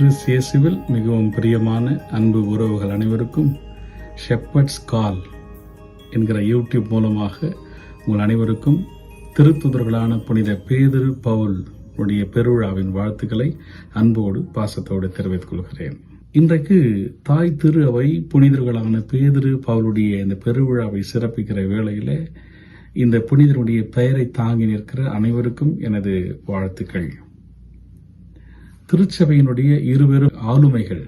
Chris இயேசுவில் மிகவும் பிரியமான அன்பு உறவுகள் அனைவருக்கும் ஷெப்பட்ஸ் கால் என்கிற யூடியூப் மூலமாக உங்கள் அனைவருக்கும் திருத்துதர்களான புனித பேதிரு பவுல் உடைய பெருவிழாவின் வாழ்த்துக்களை அன்போடு பாசத்தோடு தெரிவித்துக் கொள்கிறேன். இன்றைக்கு தாய் திரு அவை புனிதர்களான பேதிரு பவுலுடைய இந்த பெருவிழாவை சிறப்பிக்கிற வேளையில இந்த புனிதருடைய பெயரை தாங்கி நிற்கிற அனைவருக்கும் எனது வாழ்த்துக்கள். திருச்சபையினுடைய இருவரும் ஆளுமைகள்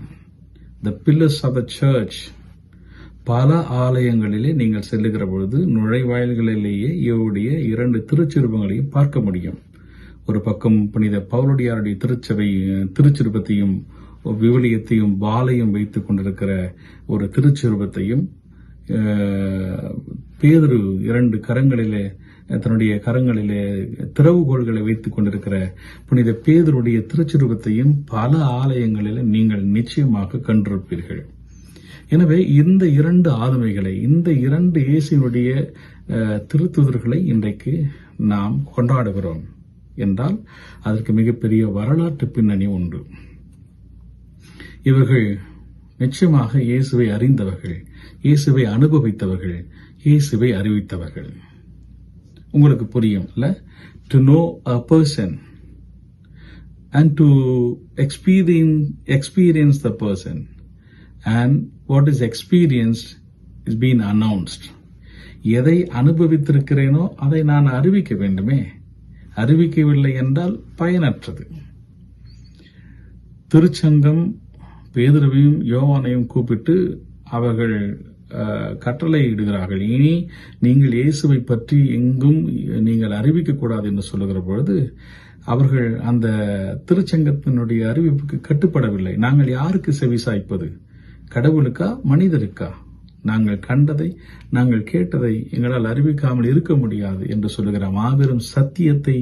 the pillars of the church பல ஆலயங்களிலே நீங்கள் செல்லுகிற பொழுது நுழைவாயில்களிலேயே இவருடைய இரண்டு திருச்சிறுபங்களையும் பார்க்க முடியும். ஒரு பக்கம் புனித பவுலடியாருடைய திருச்சபை திருச்சிறுபத்தையும் விவிலியத்தையும் பாலையும் வைத்துக் கொண்டிருக்கிற ஒரு திருச்சிறுபத்தையும் பேதுரு இரண்டு கரங்களிலே தன்னுடைய கரங்களிலே திறவுகோள்களை வைத்துக் கொண்டிருக்கிற புனித பேதருடைய திருச்சிறுபத்தையும் பல ஆலயங்களில் நீங்கள் நிச்சயமாக கண்டிருப்பீர்கள். எனவே இந்த இரண்டு ஆளுமைகளை இந்த இரண்டு இயேசுனுடைய திருத்துதர்களை இன்றைக்கு நாம் கொண்டாடுகிறோம் என்றால் அதற்கு மிகப்பெரிய வரலாற்று பின்னணி உண்டு. இவர்கள் நிச்சயமாக இயேசுவை அறிந்தவர்கள் இயேசுவை அனுபவித்தவர்கள் இயேசுவை அறிவித்தவர்கள். உங்களுக்கு புரியும் இல்லை to know a person and to experience experience the person and what is experienced is been announced எதை அனுபவித்திருக்கிறேனோ அதை நான் அறிவிக்க வேண்டுமே. அறிவிக்கவில்லை என்றால் பயனற்றது. திருச்சங்கம் பேதுருவையும் யோவானையும் கூப்பிட்டு அவர்கள் கட்டளை இடுகிறார்கள் இனி நீங்கள் இயேசுவை பற்றி எங்கும் நீங்கள் அறிவிக்கக்கூடாது என்று சொல்லுகிற பொழுது அவர்கள் அந்த திருச்சங்கத்தினுடைய அறிவிப்புக்கு கட்டுப்படவில்லை. நாங்கள் யாருக்கு செவிசாய்ப்பது கடவுளுக்கா மனிதருக்கா? நாங்கள் கண்டதை நாங்கள் கேட்டதை எங்களால் அறிவிக்காமல் இருக்க முடியாது என்று சொல்லுகிற மாபெரும் சத்தியத்தை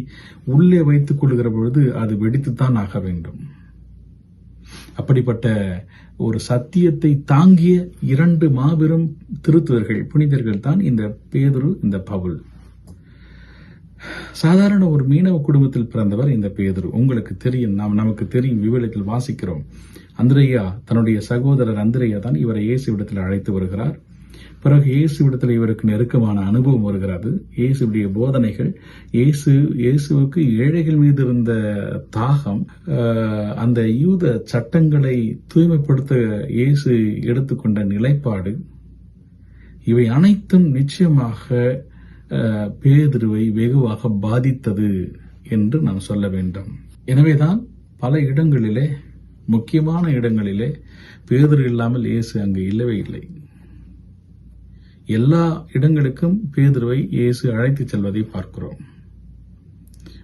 உள்ளே வைத்துக் கொள்கிற பொழுது அது வெடித்துத்தான் ஆக வேண்டும். அப்படிப்பட்ட ஒரு சத்தியத்தை தாங்கிய இரண்டு மாபெரும் திருத்துவர்கள் புனிதர்கள் தான் இந்த பேதுரு இந்த பவுல். சாதாரண ஒரு மீனவ குடும்பத்தில் பிறந்தவர் இந்த பேதுரு. உங்களுக்கு தெரியும் நாம் நமக்கு தெரியும் விவரத்தில் வாசிக்கிறோம். அந்திரையா தன்னுடைய சகோதரர் அந்திரையா தான் இவரை இயேசுவிடத்தில் அழைத்து வருகிறார். பிறகு இயேசுவிடத்தில் இவருக்கு நெருக்கமான அனுபவம் வருகிறது. இயேசுடைய போதனைகள் இயேசு இயேசுவுக்கு ஏழைகள் மீது இருந்த தாகம் அந்த யூத சட்டங்களை தூய்மைப்படுத்த இயேசு எடுத்துக்கொண்ட நிலைப்பாடு இவை அனைத்தும் நிச்சயமாக பேதிருவை வெகுவாக பாதித்தது என்று நாம் சொல்ல வேண்டும். எனவேதான் பல இடங்களிலே முக்கியமான இடங்களிலே பேதர் இல்லாமல் இயேசு அங்கு இல்லவே இல்லை. எல்லா இடங்களுக்கும் பேதுருவை இயேசு அழைத்துச் செல்வதை பார்க்கிறோம்.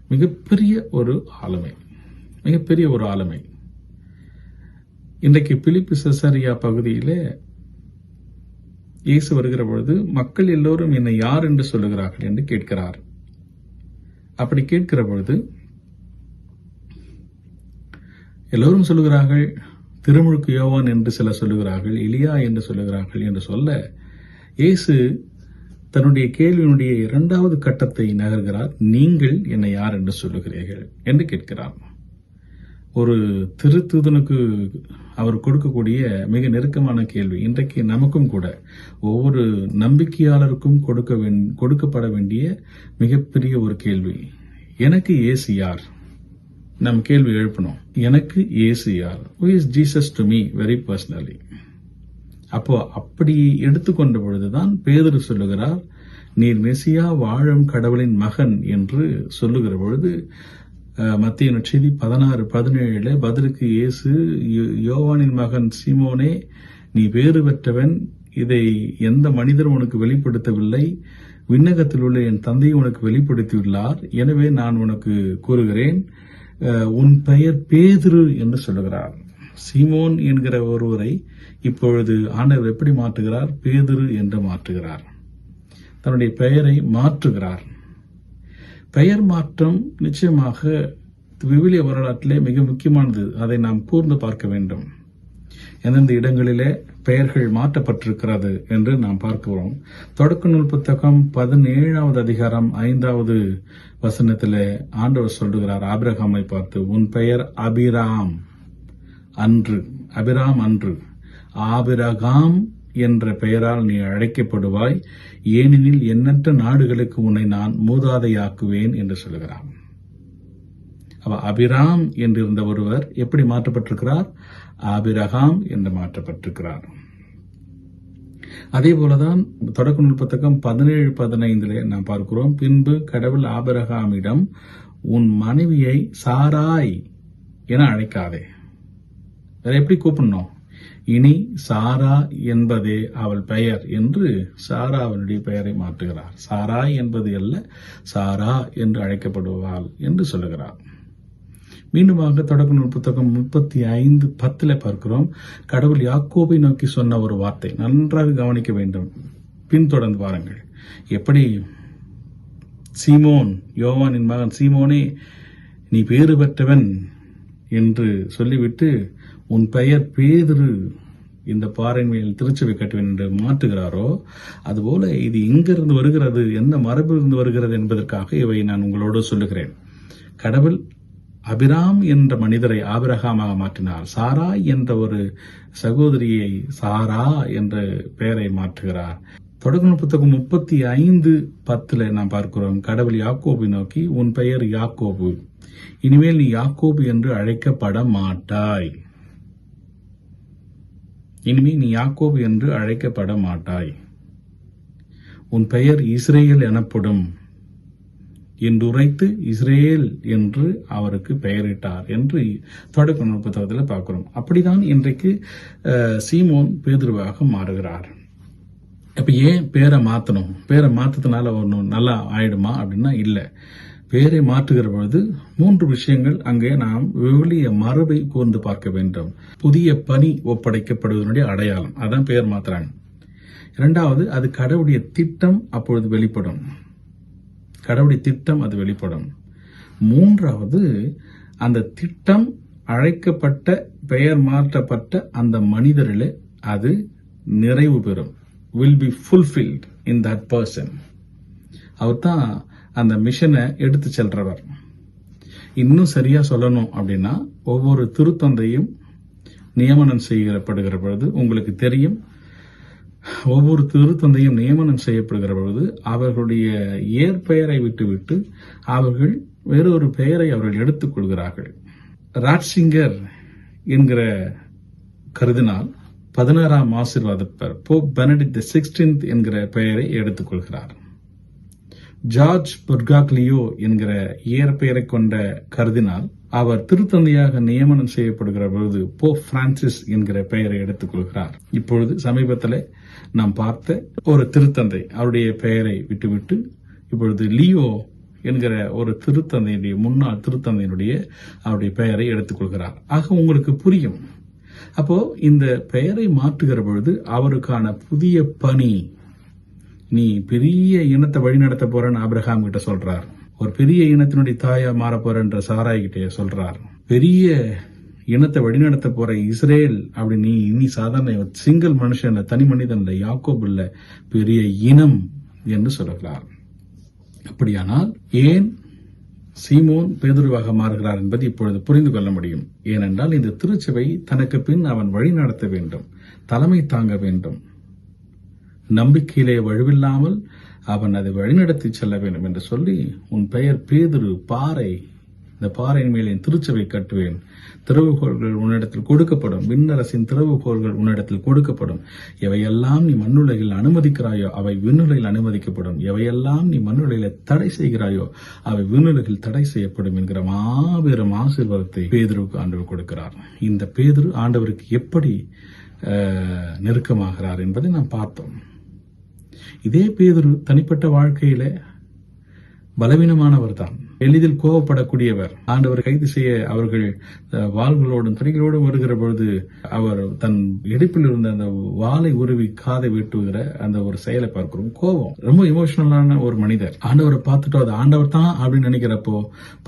மிகப்பெரிய ஒரு ஆளுமை. மிகப்பெரிய ஒரு ஆளுமை. இன்றைக்கு பிலிப்பு செசரியா பகுதியிலே இயேசு வருகிற பொழுது மக்கள் எல்லோரும் என்னை யார் என்று சொல்லுகிறார்கள்? என்று கேட்கிறார். அப்படி கேட்கிற பொழுது எல்லோரும் சொல்லுகிறார்கள் திருமுழுக்கு யோவான் என்று சிலர் சொல்லுகிறார்கள் இலியா என்று சொல்லுகிறார்கள் என்று சொல்ல இயேசு தன்னுடைய கேள்வியினுடைய இரண்டாவது கட்டத்தை நகர்கிறார். நீங்கள் என்னை யார் என்று சொல்லுகிறீர்கள் என்று கேட்கிறார். ஒரு திருத்துதனுக்கு அவர் கொடுக்கக்கூடிய மிக நெருக்கமான கேள்வி. இன்றைக்கு நமக்கும் கூட ஒவ்வொரு நம்பிக்கையாளருக்கும் கொடுக்க கொடுக்கப்பட வேண்டிய மிகப்பெரிய ஒரு கேள்வி. எனக்கு ஏசு யார்? நம் கேள்வி எழுப்பணும் எனக்கு ஏசு யார்? Who is Jesus to me very personally அப்போ அப்படி எடுத்துக்கொண்ட பொழுதுதான் பேதர் சொல்லுகிறார் நீர் மெசியா வாழும் கடவுளின் மகன் என்று சொல்லுகிற பொழுது மத்திய நட்சதி பதினாறு பதினேழுல பதிலுக்கு இயேசு யோவானின் மகன் சீமோனே நீ வேறு பெற்றவன் இதை எந்த மனிதரும் உனக்கு வெளிப்படுத்தவில்லை விண்ணகத்தில் உள்ள என் தந்தையை உனக்கு வெளிப்படுத்தியுள்ளார் எனவே நான் உனக்கு கூறுகிறேன் உன் பெயர் பேதுரு என்று சொல்லுகிறார். சீமோன் என்கிற ஒருவரை இப்பொழுது ஆண்டவர் எப்படி மாற்றுகிறார்? பேதுரு என்று மாற்றுகிறார். தன்னுடைய பெயரை மாற்றுகிறார். பெயர் மாற்றம் நிச்சயமாக விவிலிய வரலாற்றிலே மிக முக்கியமானது. அதை நாம் கூர்ந்து பார்க்க வேண்டும். எந்தெந்த இடங்களிலே பெயர்கள் மாற்றப்பட்டிருக்கிறது என்று நாம் பார்க்கிறோம். தொடக்க நூல் புத்தகம் பதினேழாவது அதிகாரம் ஐந்தாவது வசனத்திலே ஆண்டவர் சொல்லுகிறார். ஆபிரகாமை பார்த்து உன் பெயர் அபிராம். அன்று அபிராம் அன்று ஆபிரகாம் என்ற பெயரால் நீ அழைக்கப்படுவாய் ஏனெனில் எண்ணற்ற நாடுகளுக்கு உன்னை நான் மூதாதையாக்குவேன் என்று சொல்கிறான் அவ அபிராம் என்றிருந்த ஒருவர் எப்படி மாற்றப்பட்டிருக்கிறார்? ஆபிரகாம் என்று மாற்றப்பட்டிருக்கிறார். அதே போலதான் தொடக்க நூல் புத்தகம் பதினேழு பதினைந்திலே நாம் பார்க்கிறோம் பின்பு கடவுள் ஆபிரகாமிடம் உன் மனைவியை சாராய் என அழைக்காதே. வேற எப்படி கூப்பிடணும்? இனி சாரா என்பதே அவள் பெயர் என்று சாரா அவனுடைய பெயரை மாற்றுகிறார். சாரா என்பது அல்ல சாரா என்று அழைக்கப்படுவாள் என்று சொல்லுகிறார். மீண்டுமாக தொடக்க நூல் புத்தகம் முப்பத்தி ஐந்து பத்தில் பார்க்கிறோம். கடவுள் யாக்கோபை நோக்கி சொன்ன ஒரு வார்த்தை. நன்றாக கவனிக்க வேண்டும். பின்தொடர்ந்து பாருங்கள். எப்படி? சீமோன் யோவானின் மகன் சீமோனே நீ பேறு பெற்றவன் என்று சொல்லிவிட்டு உன் பெயர் பேதுரு இந்த பாறை மேல் திருச்சபை கட்டுவேன் என்று மாற்றுகிறாரோ அதுபோல இது எங்கிருந்து வருகிறது என்ன மரபிலிருந்து வருகிறது என்பதற்காக இவை நான் உங்களோடு சொல்லுகிறேன். கடவுள் அபிராம் என்ற மனிதரை ஆபிரகாமாக மாற்றினார். சாரா என்ற ஒரு சகோதரியை சாரா என்ற பெயரை மாற்றுகிறார். தொடக்க புத்தகம் முப்பத்தி ஐந்து பத்துல நாம் பார்க்கிறோம் கடவுள் யாக்கோபை நோக்கி உன் பெயர் யாக்கோபு. இனிமேல் நீ யாக்கோபு என்று அழைக்கப்பட மாட்டாய். இனிமே நீ யாக்கோபு என்று அழைக்கப்பட மாட்டாய் உன் பெயர் இஸ்ரேல் எனப்படும் என்றுரைத்து இஸ்ரேல் என்று அவருக்கு பெயரிட்டார் என்று தொடக்க புத்தகத்தில் பார்க்கிறோம். அப்படிதான் இன்றைக்கு சீமோன் பேதுருவாக மாறுகிறார். அப்போ ஏன் பேரை மாற்றணும் பேரை மாத்ததுனால ஒன்று நல்லா ஆயிடுமா அப்படின்னா இல்லை. பெயரை மாற்றுகிற பொழுது மூன்று விஷயங்கள் அங்கே நாம் விவிலிய மரபை கூர்ந்து பார்க்க வேண்டும். புதிய பணி ஒப்படைக்கப்படுவதனுடைய அடையாளம். அதான் பெயர் மாத்துறாங்க இரண்டாவது அது கடவுளுடைய திட்டம் அப்பொழுது வெளிப்படும். கடவுளுடைய திட்டம் அது வெளிப்படும். மூன்றாவது அந்த திட்டம் அழைக்கப்பட்ட பெயர் மாற்றப்பட்ட அந்த மனிதரில் அது நிறைவு பெறும். Will be fulfilled in that person அவர் தான் அந்த மிஷனை எடுத்து செல்றவர். இன்னும் சரியா சொல்லணும் அப்படின்னா ஒவ்வொரு திருத்தந்தையும் நியமனம் செய்யப்படுகிற பொழுது உங்களுக்கு தெரியும். ஒவ்வொரு திருத்தந்தையும் நியமனம் செய்யப்படுகிற பொழுது அவர்களுடைய ஏற்பெயரை விட்டுவிட்டு அவர்கள் வேறொரு பெயரை அவர்கள் எடுத்துக் கொள்கிறார்கள். ராட்சிங்கர் என்கிற கருதினால் பதினாறாம் ஆசீர்வாதப்பர் போப் பெனடிக்ட் சிக்ஸ்டீன்த் என்கிற பெயரை எடுத்துக்கொள்கிறார் ஜார்ஜ் புர்காக்லியோ என்கிற இயற்பெயரை கொண்ட கருதினால் அவர் திருத்தந்தையாக நியமனம் செய்யப்படுகிற பொழுது போ பிரான்சிஸ் என்கிற பெயரை எடுத்துக்கொள்கிறார் இப்பொழுது சமீபத்தில் நாம் பார்த்த ஒரு திருத்தந்தை அவருடைய பெயரை விட்டுவிட்டு இப்பொழுது லியோ என்கிற ஒரு திருத்தந்தையினுடைய முன்னாள் திருத்தந்தையினுடைய அவருடைய பெயரை எடுத்துக்கொள்கிறார் ஆக உங்களுக்கு புரியும். அப்போ இந்த பெயரை மாற்றுகிற பொழுது அவருக்கான புதிய பணி நீ பெரிய இனத்தை வழிநடத்த போறன்னு ஆப்ரஹாம் கிட்ட சொல்றார். ஒரு பெரிய இனத்தினுடைய தாயா மாற போறன்ற சாராய் கிட்ட சொல்றார். பெரிய இனத்தை வழிநடத்த போற இஸ்ரேல் அப்படி நீ இனி சாதாரண சிங்கிள் மனுஷன் தனி மனிதன் இல்ல யாக்கோப் இல்ல பெரிய இனம் என்று சொல்கிறார் அப்படியானால் ஏன் சீமோன் பேதுருவாக மாறுகிறார் என்பது இப்பொழுது புரிந்து கொள்ள முடியும். ஏனென்றால் இந்த திருச்சபை தனக்கு பின் அவன் வழி நடத்த வேண்டும் தலைமை தாங்க வேண்டும். நம்பிக்கையிலே வலுவில்லாமல் அவன் அதை வழிநடத்தி செல்ல வேண்டும் என்று சொல்லி உன் பெயர் பேதுரு பாறை. இந்த பாறையின் மேல் என் திருச்சபை கட்டுவேன். திறவுகோள்கள் உன்னிடத்தில் கொடுக்கப்படும். விண்ணரசின் திறவுகோள்கள் உன்னிடத்தில் கொடுக்கப்படும். எவையெல்லாம் நீ மண்ணுலகில் அனுமதிக்கிறாயோ அவை விண்ணுலகில் அனுமதிக்கப்படும். எவையெல்லாம் நீ மண்ணுலகில தடை செய்கிறாயோ அவை விண்ணுலகில் தடை செய்யப்படும் என்கிற மாபெரும் ஆசீர்வாதத்தை பேதுருவுக்கு ஆண்டவர் கொடுக்கிறார். இந்த பேதுரு ஆண்டவருக்கு எப்படி நெருக்கமாகிறார் என்பதை நாம் பார்த்தோம். இதே பேதுரு தனிப்பட்ட வாழ்க்கையில பலவீனமானவர் தான் எளிதில் கோபப்படக்கூடியவர். ஆண்டவர் கைது செய்ய அவர்கள் வாள்களோடும் துணிகளோடும் வருகிற பொழுது அவர் தன் இடுப்பில் இருந்த அந்த வாளை உருவி காதை வெட்டுகிற அந்த ஒரு செயலை பார்க்கிறோம். கோபம். ரொம்ப எமோஷனலான ஒரு மனிதர். ஆண்டவரை பார்த்துட்டோம். அது ஆண்டவர் தான் அப்படின்னு நினைக்கிறப்போ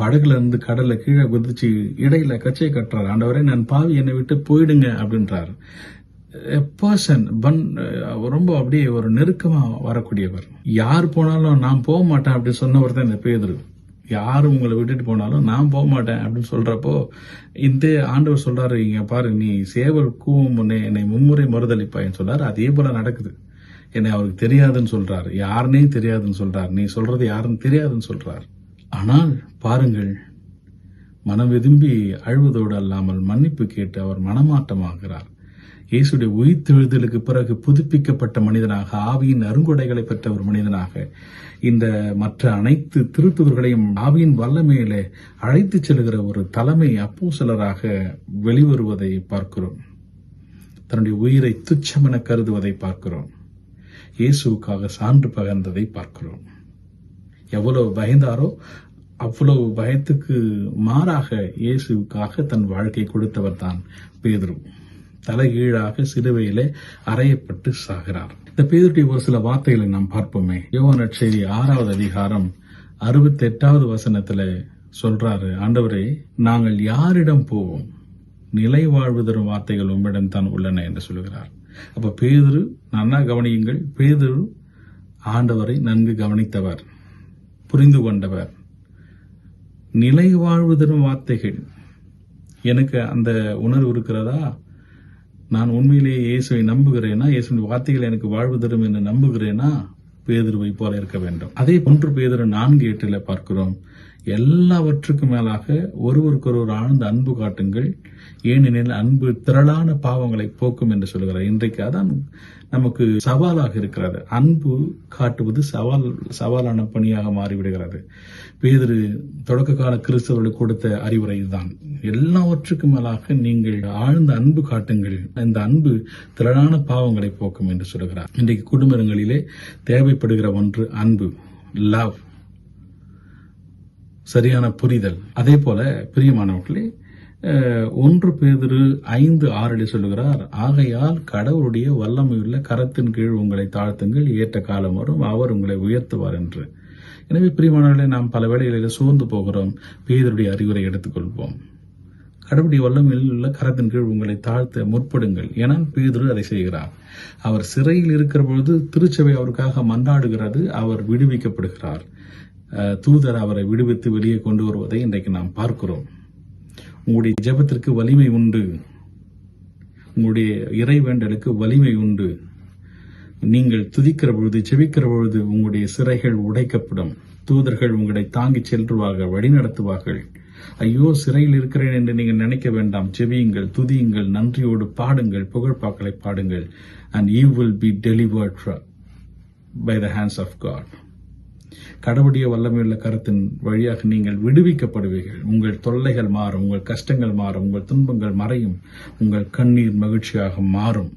படகுல இருந்து கடல்ல கீழே குதிச்சு இடையில கச்சையை கட்டுறாரு. ஆண்டவரே நான் பாவி என்னை விட்டு போயிடுங்க அப்படின்றார். பர்சன் பன் uh, ரொம்ப அப்படியே ஒரு நெருக்கமா வரக்கூடியவர். யார் போனாலும் நான் போக மாட்டேன் அப்படி சொன்னவர் தான் இந்த பேதுரு யார் உங்களை விட்டுட்டு போனாலும் நான் போக மாட்டேன் அப்படின்னு சொல்றப்போ இந்த ஆண்டவர் சொல்றாரு இங்க பாரு நீ சேவல் கூவும் முன்னே என்னை மும்முறை மறுதளிப்பாயின்னு சொல்றாரு அதே போல நடக்குது. என்னை அவருக்கு தெரியாதுன்னு சொல்றாரு. யாருனே தெரியாதுன்னு சொல்றாரு. நீ சொல்றது யாருன்னு தெரியாதுன்னு சொல்றார். ஆனால் பாருங்கள் மனம் விரும்பி அழுவதோடு அல்லாமல் மன்னிப்பு கேட்டு அவர் மனமாட்டமாகிறார் இயேசுடைய உயிர்த்தெழுதலுக்கு பிறகு புதுப்பிக்கப்பட்ட மனிதனாக ஆவியின் அருங்கொடைகளை பெற்ற ஒரு மனிதனாக இந்த மற்ற அனைத்து திருத்துவர்களையும் ஆவியின் வல்லமையில அழைத்துச் செல்கிற ஒரு தலைமை அப்போ சிலராக வெளிவருவதை பார்க்கிறோம். தன்னுடைய உயிரை துச்சமென கருதுவதை பார்க்கிறோம். இயேசுவுக்காக சான்று பகர்ந்ததை பார்க்கிறோம். எவ்வளவு பயந்தாரோ அவ்வளவு பயத்துக்கு மாறாக இயேசுவுக்காக தன் வாழ்க்கை கொடுத்தவர் தான் பேதுரு. தலைகீழாக சிலுவையிலே அறையப்பட்டு சாகிறார். இந்த பேதுடைய ஒரு சில வார்த்தைகளை நாம் பார்ப்போமே. யோவான் செய்தி ஆறாவது அதிகாரம் அறுபத்தி எட்டாவது வசனத்துல சொல்றாரு ஆண்டவரே நாங்கள் யாரிடம் போவோம்? நிலை வாழ்வு தரும் வார்த்தைகள் உம்மிடம் தான் உள்ளன என்று சொல்கிறார் அப்ப பேதுரு நன்னா கவனியுங்கள் பேதுரு ஆண்டவரை நன்கு கவனித்தவர் புரிந்து கொண்டவர். நிலை வாழ்வு தரும் வார்த்தைகள். எனக்கு அந்த உணர்வு இருக்கிறதா? நான் உண்மையிலேயே இயேசுவை நம்புகிறேனா? இயேசுவின் வார்த்தைகள் எனக்கு வாழ்வு தரும் என்று நம்புகிறேனா? பேதுருவை போல இருக்க வேண்டும். அதே போன்று பேதுரு நான்கு எட்டில் பார்க்கிறோம். எல்லாவற்றுக்கும் மேலாக ஒருவருக்கொருவர் ஆழ்ந்த அன்பு காட்டுங்கள். ஏனெனில் அன்பு திரளான பாவங்களை போக்கும் என்று சொல்கிறார். இன்றைக்கு அதான் நமக்கு சவாலாக இருக்கிறது. அன்பு காட்டுவது சவால் சவாலான பணியாக மாறிவிடுகிறது. பேதிரு தொடக்க கால கிறிஸ்தவர்களுக்கு கொடுத்த அறிவுரை தான் எல்லாவற்றுக்கும் மேலாக நீங்கள் ஆழ்ந்த அன்பு காட்டுங்கள். இந்த அன்பு திரளான பாவங்களை போக்கும் என்று சொல்கிறார். இன்றைக்கு குடும்பங்களிலே தேவைப்படுகிற ஒன்று அன்பு லவ். சரியான புரிதல். அதே போல பிரியமானவர்களே ஒன்று பேதிரு ஐந்து ஆறடி சொல்லுகிறார் ஆகையால் கடவுளுடைய வல்லமையுள்ள கரத்தின் கீழ் உங்களை தாழ்த்துங்கள் ஏற்ற காலம் வரும் அவர் உங்களை உயர்த்துவார் என்று. எனவே பிரியமானவர்களே நாம் பல வேளைகளில் சோர்ந்து போகிறோம். பேதருடைய அறிவுரை எடுத்துக்கொள்வோம். கடவுளுடைய வல்லமையில் உள்ள கரத்தின் கீழ் உங்களை தாழ்த்த முற்படுங்கள் என பேதுரு அதை செய்கிறார். அவர் சிறையில் இருக்கிற பொழுது திருச்சபை அவருக்காக மன்றாடுகிறது அவர் விடுவிக்கப்படுகிறார். தூதர் அவரை விடுவித்து வெளியே கொண்டு வருவதை இன்றைக்கு நாம் பார்க்கிறோம். உங்களுடைய ஜெபத்திற்கு வலிமை உண்டு. உங்களுடைய இறைவேண்டலுக்கு வலிமை உண்டு. நீங்கள் துதிக்கிற பொழுது ஜெபிக்கிற பொழுது உங்களுடைய சிறைகள் உடைக்கப்படும். தூதர்கள் உங்களை தாங்கிச் செல்வார்கள் வழிநடத்துவார்கள். ஐயோ சிறையில் இருக்கிறேன் என்று நீங்கள் நினைக்க வேண்டாம். ஜெபியுங்கள் துதியுங்கள் நன்றியோடு பாடுங்கள் புகழ்பாக்களை பாடுங்கள். And you will be delivered by the hands of God கடவுடைய வல்லமையுள்ள கருத்தின் வழியாக நீங்கள் விடுவிக்கப்படுவீர்கள். உங்கள் தொல்லைகள் மாறும் உங்கள் கஷ்டங்கள் மாறும் உங்கள் துன்பங்கள் மறையும் உங்கள் கண்ணீர் மகிழ்ச்சியாக மாறும்.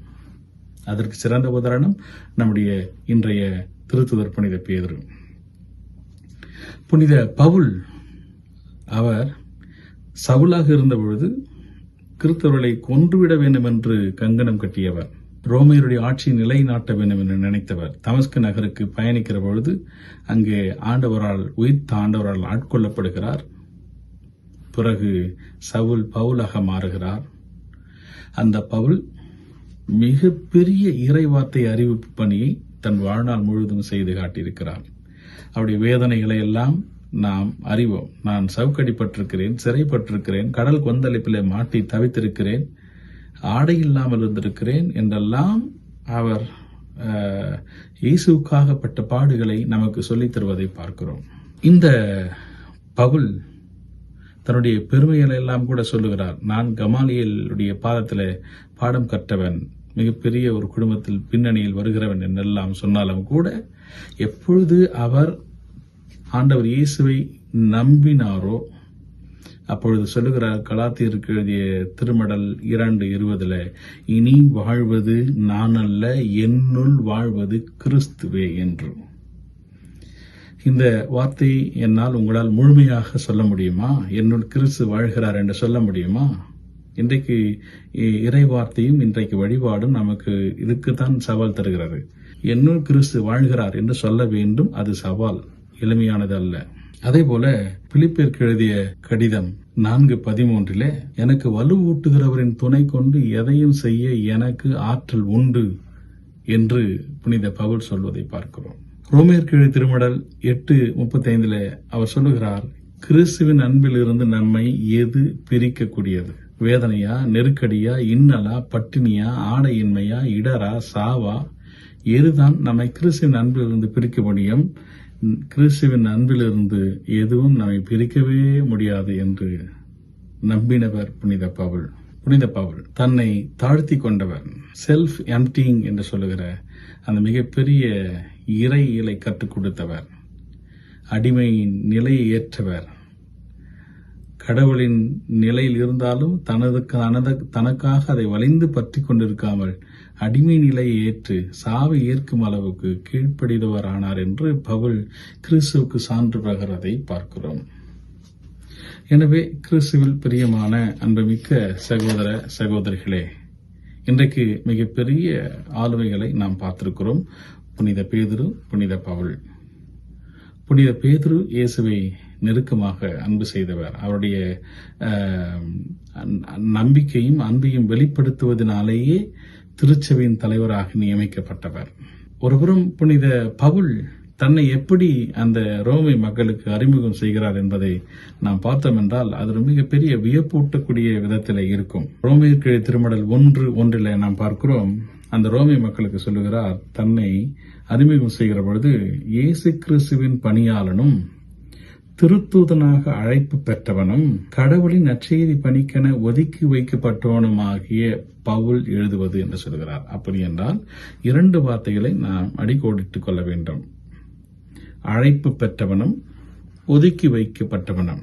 அதற்கு சிறந்த உதாரணம் நம்முடைய இன்றைய திருத்துதர் புனித பேதரு. புனித பவுல் அவர் சவுலாக இருந்த பொழுது கிறிஸ்தவர்களை கொன்றுவிட வேண்டும் என்று கங்கணம் கட்டியவர். ரோமையருடைய ஆட்சியை நிலைநாட்ட வேண்டும் என்று நினைத்தவர். தமஸ்கு நகருக்கு பயணிக்கிற பொழுது அங்கே ஆண்டவரால் உயிர்த்த ஆண்டவரால் ஆட்கொள்ளப்படுகிறார். பிறகு சவுல் பவுலாக மாறுகிறார். அந்த பவுல் மிகப்பெரிய இறைவார்த்தை அறிவிப்பு பணியை தன் வாழ்நாள் முழுவதும் செய்து காட்டியிருக்கிறார். அவருடைய வேதனைகளை எல்லாம் நாம் அறிவோம். நான் சவுக்கடிப்பட்டிருக்கிறேன் சிறைப்பட்டிருக்கிறேன் கடல் கொந்தளிப்பிலே மாட்டி தவித்திருக்கிறேன். ஆடை இல்லாமல் இருந்திருக்கிறேன் என்றெல்லாம் அவர் இயேசுக்காக பட்ட பாடுகளை நமக்கு சொல்லித் தருவதை பார்க்கிறோம். இந்த பவுல் தன்னுடைய பெருமைகளை எல்லாம் கூட சொல்லுகிறார். நான் கமாலியலுடைய பாதத்தில் பாடம் கற்றவன் மிகப்பெரிய ஒரு குடும்பத்தில் பின்னணியில் வருகிறவன் என்றெல்லாம் சொன்னாலும் கூட எப்பொழுது அவர் ஆண்டவர் இயேசுவை நம்பினாரோ அப்பொழுது சொல்லுகிறார் கலாத்தியருக்கு எழுதிய திருமடல் இரண்டு இருபதுல இனி வாழ்வது நான் அல்ல என்னுள் வாழ்வது கிறிஸ்துவே என்று. இந்த வார்த்தை என்னால் உங்களால் முழுமையாக சொல்ல முடியுமா? என்னுள் கிறிஸ்து வாழ்கிறார் என்று சொல்ல முடியுமா? இன்றைக்கு இ- இறை வார்த்தையும் இன்றைக்கு வழிபாடும் நமக்கு இதுக்குத்தான் சவால் தருகிறது. என்னுள் கிறிஸ்து வாழ்கிறார் என்று சொல்ல வேண்டும் அது சவால். எளிமையானது அல்ல அதே போல பிலிப்பிற்கு எழுதிய கடிதம் நான்கு பதிமூன்றிலே எனக்கு வலுவூட்டுகிறவரின் துணை கொண்டு எதையும் செய்ய எனக்கு ஆற்றல் உண்டு என்று புனித பவுல் சொல்வதை பார்க்கிறோம். ரோமேற்கு எழுதிய திருமடல் எட்டு முப்பத்தைந்துல அவர் சொல்லுகிறார் கிறிஸ்துவின் அன்பிலிருந்து நம்மை எது பிரிக்கக்கூடியது? வேதனையா நெருக்கடியா இன்னலா பட்டினியா ஆடையின்மையா இடரா சாவா? எதுதான் நம்மை கிறிஸ்துவின் அன்பிலிருந்து பிரிக்க முடியும்? கிறிஸ்துவின் அன்பிலிருந்து எதுவும் நம்மை பிரிக்கவே முடியாது என்று நம்பினவர் புனித பவுல். புனித பவுல் தன்னை தாழ்த்தி கொண்டவர் செல்ஃப் எம்டிங் என்று சொல்லுகிற அந்த மிகப்பெரிய இறையிலை கற்றுக் கொடுத்தவர் அடிமையின் நிலையை ஏற்றவர் கடவுளின் நிலையில் இருந்தாலும் தனது தனக்காக அதை வளைந்து பற்றி கொண்டிருக்காமல் அடிமை நிலையை ஏற்று சாவை ஏற்கும் அளவுக்கு கீழ்ப்படிதவர் ஆனார் என்று பவுல் கிறிஸ்துவுக்கு சான்று பகரதை பார்க்கிறோம். எனவே கிறிஸ்துவில் பிரியமான அன்புமிக்க சகோதர சகோதரிகளே இன்றைக்கு மிகப்பெரிய ஆளுமைகளை நாம் பார்த்திருக்கிறோம். புனித பேதுரு புனித பவுல். புனித பேதுரு இயேசுவை நெருக்கமாக அன்பு செய்தவர். அவருடைய நம்பிக்கையும் அன்பையும் வெளிப்படுத்துவதனாலேயே திருச்சபையின் தலைவராக நியமிக்கப்பட்டவர். ஒருபுறம் புனித பவுல் தன்னை எப்படி அந்த ரோமை மக்களுக்கு அறிமுகம் செய்கிறார் என்பதை நாம் பார்த்தோம் என்றால் அது ஒரு மிகப்பெரிய வியப்பூட்டக்கூடிய விதத்தில் இருக்கும். ரோமியர்க்கு திருமடல் ஒன்று ஒன்றில் நாம் பார்க்கிறோம் அந்த ரோமை மக்களுக்கு சொல்லுகிறார் தன்னை அறிமுகம் செய்கிற பொழுது இயேசு கிறிஸ்துவின் பணியாளனும் திருத்தூதனாக அழைப்பு பெற்றவனும் கடவுளின் நற்செய்தி பணிக்கென ஒதுக்கி வைக்கப்பட்டவனுமாகிய பவுல் எழுதுவது என்று சொல்கிறார். அப்படி என்றால் இரண்டு வார்த்தைகளை நாம் அடிக்கோடிட்டுக் கொள்ள வேண்டும். அழைப்பு பெற்றவனும் ஒதுக்கி வைக்கப்பட்டவனும்.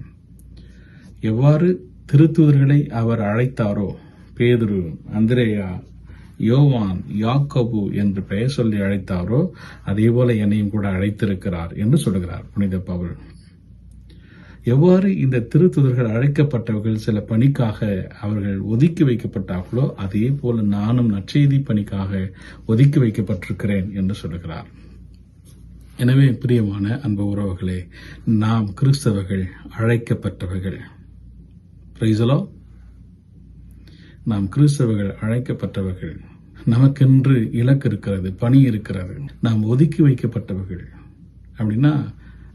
எவ்வாறு திருத்தூதர்களை அவர் அழைத்தாரோ? பேதுரு அந்திரேயா யோவான் யாக்கோபு என்று பெயர் சொல்லி அழைத்தாரோ அதே போல என்னையும் கூட அழைத்திருக்கிறார் என்று சொல்கிறார் புனித பவுல். எவ்வாறு இந்த திருத்துதர்கள் அழைக்கப்பட்டவர்கள் சில பணிக்காக அவர்கள் ஒதுக்கி வைக்கப்பட்டார்களோ அதே போல நானும் நற்செய்தி பணிக்காக ஒதுக்கி வைக்கப்பட்டிருக்கிறேன் என்று சொல்லுகிறார். எனவே பிரியமான அன்பு உறவுகளே நாம் கிறிஸ்தவர்கள் அழைக்கப்பட்டவர்கள். பிரைசலோ நாம் கிறிஸ்தவர்கள் அழைக்கப்பட்டவர்கள். நமக்கென்று இலக்கு இருக்கிறது பணி இருக்கிறது. நாம் ஒதுக்கி வைக்கப்பட்டவர்கள். அப்படின்னா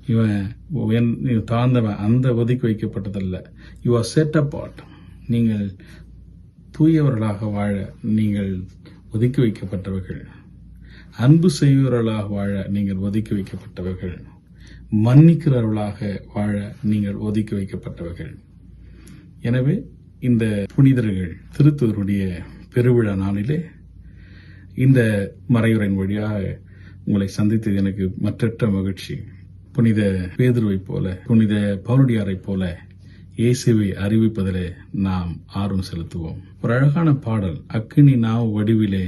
இவன் என்- தாழ்ந்தவன். அந்த ஒதுக்கி வைக்கப்பட்டதல்ல. யூ ஆர் செட் அப்பாட் நீங்கள் தூயவர்களாக வாழ நீங்கள் ஒதுக்கி வைக்கப்பட்டவர்கள். அன்பு செய்வர்களாக வாழ நீங்கள் ஒதுக்கி வைக்கப்பட்டவர்கள். மன்னிக்கிறவர்களாக வாழ நீங்கள் ஒதுக்கி வைக்கப்பட்டவர்கள். எனவே இந்த புனிதர்கள் திருத்தூருடைய பெருவிழா நாளிலே இந்த மறையுறையின் வழியாக உங்களை சந்தித்தது எனக்கு மற்றற்ற மகிழ்ச்சி. புனித பேதுருவை போல புனித பவுனடியாரை போல இயேசுவை அறிவிப்பதிலே நாம் ஆர்வம் செலுத்துவோம். ஒரு அழகான பாடல் அக்கினி நாவ் வடிவிலே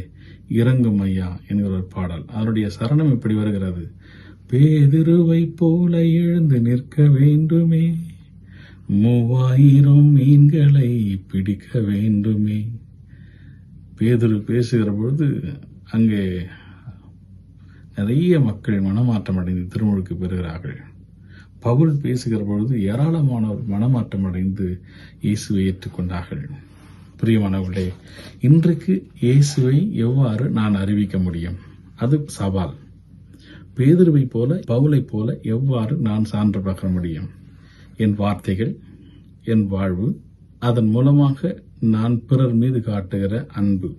இறங்கும் ஐயா என்கிற ஒரு பாடல். அதனுடைய சரணம் இப்படி வருகிறது. பேதுருவை போல எழுந்து நிற்க வேண்டுமே மூவாயிரம் மீன்களை பிடிக்க வேண்டுமே. பேதுரு பேசுகிற பொழுது அங்கே நிறைய மக்கள் மனமாற்றம் அடைந்து திருமுழுக்கு பெறுகிறார்கள். பவுல் பேசுகிற பொழுது ஏராளமானோர் மனமாற்றம் அடைந்து இயேசுவை ஏற்றுக்கொண்டார்கள். பிரியமானவர்களே இன்றைக்கு இயேசுவை எவ்வாறு நான் அறிவிக்க முடியும்? அது சவால். பேதுருவை போல பவுலை போல எவ்வாறு நான் சான்று பகர முடியும்? என் வார்த்தைகள் என் வாழ்வு அதன் மூலமாக நான் பிறர் மீது காட்டுகிற அன்பு.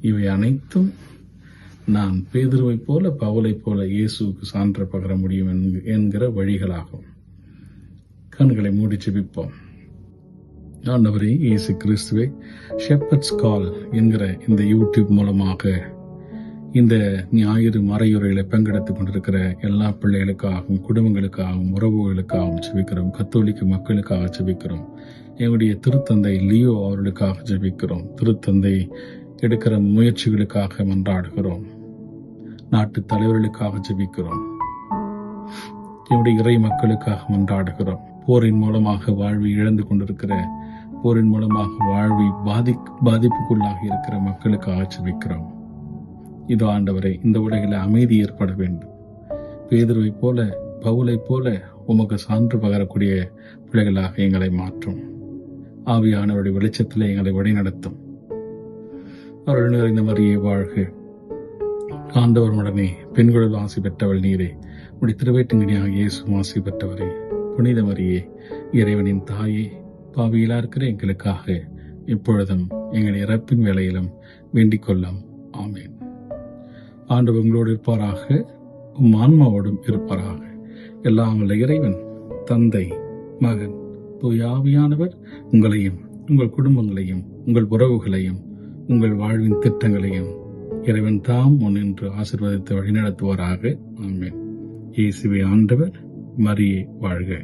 இவை அனைத்தும் நான் பேதுருவை போல பவுலை போல இயேசுவுக்கு சான்று பகர முடியும் என்கிற வழிகளாகும். கண்களை மூடி செபிப்போம் ஆண்டவரே இயேசு கிறிஸ்துவே ஷெப்பர்ட்ஸ் கால் என்கிற இந்த யூடியூப் மூலமாக இந்த ஞாயிறு மறையுறைகளை பங்கெடுத்துக் கொண்டிருக்கிற எல்லா பிள்ளைகளுக்காகவும் குடும்பங்களுக்காகவும் உறவுகளுக்காகவும் ஜெபிக்கிறோம். கத்தோலிக்க மக்களுக்காக ஜெபிக்கிறோம். எங்களுடைய திருத்தந்தை லியோ அவர்களுக்காக ஜெபிக்கிறோம். திருத்தந்தை எடுக்கிற முயற்சிகளுக்காக மன்றாடுகிறோம். நாட்டு தலைவர்களுக்காக ஜெபிக்கிறோம். என்னுடைய இறை மக்களுக்காக மன்றாடுகிறோம். போரின் மூலமாக வாழ்வை இழந்து கொண்டிருக்கிற போரின் மூலமாக வாழ்வை பாதி பாதிப்புக்குள்ளாக இருக்கிற மக்களுக்காக ஜெபிக்கிறோம். இதோ ஆண்டவரை இந்த உலகில் அமைதி ஏற்பட வேண்டும். பேதர்வை போல பவுலைப் போல உமக்கு சான்று பகரக்கூடிய பிள்ளைகளாக எங்களை மாற்றும். ஆவியானவருடைய வெளிச்சத்தில் எங்களை வழிநடத்தும். அவர்கள் நிறைந்த மாதிரியே வாழ்க. ஆண்டவர் மடனே பெண்களுள் ஆசி பெற்றவள் நீரே. உடைய திருவேட்டங்கனியாக இயேசு ஆசி பெற்றவரே. புனிதமரியே இறைவனின் தாயே பாவியிலா இருக்கிற எங்களுக்காக இப்பொழுதும் எங்கள் இறப்பின் வேலையிலும் வேண்டிக் கொள்ளும். ஆமேன். ஆண்டவர் உங்களோடு இருப்பாராக உம் ஆன்மாவோடும் இருப்பாராக. எல்லாம் இறைவன் தந்தை மகன் தூயாவியானவர் உங்களையும் உங்கள் குடும்பங்களையும் உங்கள் உறவுகளையும் உங்கள் வாழ்வின் திட்டங்களையும் இறைவன் தாம் முன்னின்று ஆசிர்வதித்து வழிநடத்துவாராக. ஆமேன். இயேசுவே ஆண்டவர் மரியே வாழ்க.